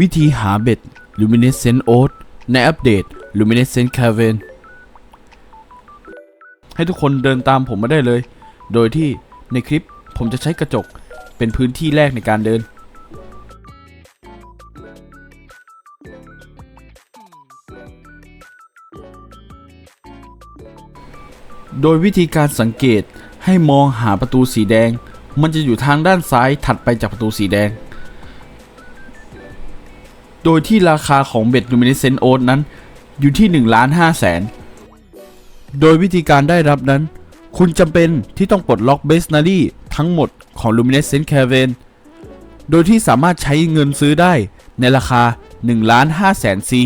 วิธีหาเบ็ด Luminescent Oat ในอัปเดต Luminescent Cavern ให้ทุกคนเดินตามผมมาได้เลย โดยที่ในคลิปผมจะใช้กระจกเป็นพื้นที่แรกในการเดิน โดยวิธีการสังเกตให้มองหาประตูสีแดง มันจะอยู่ทางด้านซ้ายถัดไปจากประตูสีแดง โดยที่ราคาของเบ็ด Luminescent Oat นั้น อยู่ที่1ล้าน5แสน โดยวิธีการได้รับนั้น คุณจำเป็นที่ต้องปลดล็อกเบสนารีทั้งหมดของ Luminescent Cavern โดยที่สามารถใช้เงินซื้อได้ในราคา1ล้าน5แสนซี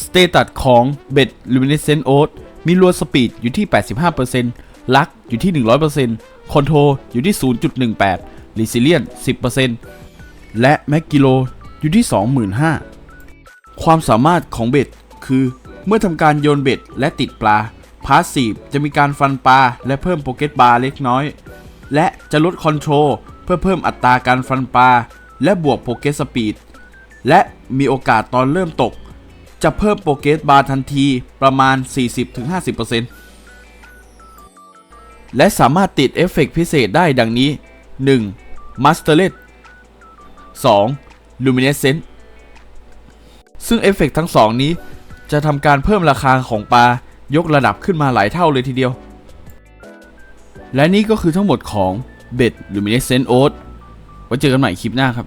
สเตตัสของเบ็ด Luminescent Oat มีรัวสปีดอยู่ที่ 85%ลักอยู่ที่ 100%คอนโทรอยู่ที่ 0.18 Resilient 10%และแมกกิโล อยู่ที่ 25,000 ความสามารถของเบ็ดคือ เมื่อทำการโยนเบ็ดและติดปลาพาสซีฟจะมีการฟันปลาและเพิ่มโปเกตบาร์เล็กน้อย และจะลดคอนโทรลเพื่อเพิ่มอัตราการฟันปลาและบวกโปเกตสปีดและมีโอกาสตอนเริ่มตก จะเพิ่มโปเกตบาร์ทันทีประมาณ 40-50%และสามารถติดเอฟเฟกต์พิเศษได้ดังนี้ 1. Masterlet 2. ลูมิเนสเซนต์ซึ่งเอฟเฟกต์ทั้งสองนี้จะทำการเพิ่มราคาของปลายกระดับขึ้นมาหลายเท่าเลยทีเดียว และนี่ก็คือทั้งหมดของเบ็ดลูมิเนสเซนต์โอ๊ตไว้เจอกันใหม่คลิปหน้าครับ